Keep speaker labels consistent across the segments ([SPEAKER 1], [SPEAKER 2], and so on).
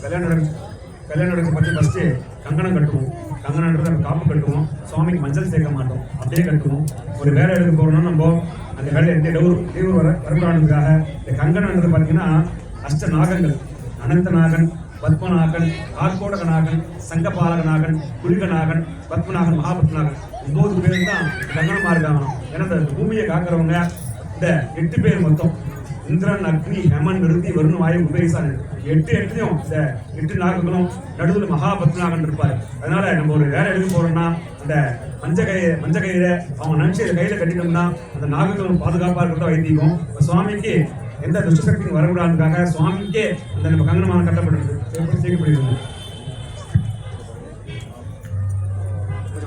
[SPEAKER 1] இப்போ கல்யாணம் கல்யாணம் பற்றி ஃபஸ்ட்டு கங்கணம் கட்டுவோம். கங்கணன்றது நம்ம காப்பு கட்டுவோம். சுவாமிக்கு மஞ்சள் சேர்க்க மாட்டோம். அப்படியே கட்டுவோம். ஒரு வேலை எடுக்க போகிறோம்னா நம்ம அந்த வேலையை எந்த இடையூறு இடையூறு வர வரக்கூடாதுக்காக இந்த கங்கணன்றது பார்த்தீங்கன்னா அஷ்ட நாகங்கள். அனந்த நாகன் பத்மநாகன் ஆர்கோடக நாகன் சங்கபாலக நாகன் குளிக நாகன் பத்மநாகன் மகாபத்மநாகன் ஒன்பது பேரும் தான் கங்கணமாக இருக்காங்க ஏன்னா இந்த பூமியை காக்கிறவங்க இந்த எட்டு பேர் மொத்தம். இந்திரன் அக்னி ஹெமன் நிறுத்தி வருண் வாயு உபேசான் எட்டு எட்டுலையும் இந்த எட்டு நாகங்களும் நடுவில் மகாபத்மநாகன் இருப்பார். அதனால நம்ம ஒரு வேலை எடுக்க போறோம்னா அந்த மஞ்ச கயிறு மஞ்ச கயிறை அவங்க நினைச்சு இதை கையில கட்டிட்டோம்னா அந்த நாகங்களும் பாதுகாப்பா இருக்கிறதா இப்ப சுவாமிக்கு எந்த துஷ்ட சக்தியும் வரக்கூடாதுக்காக சுவாமிக்கே அந்த நம்ம கங்கணமான கட்டப்படுறது எப்படி செய்யப்படுகிறது?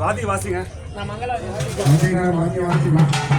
[SPEAKER 1] வாத்தி வாசிங்க.
[SPEAKER 2] வாசி வாசி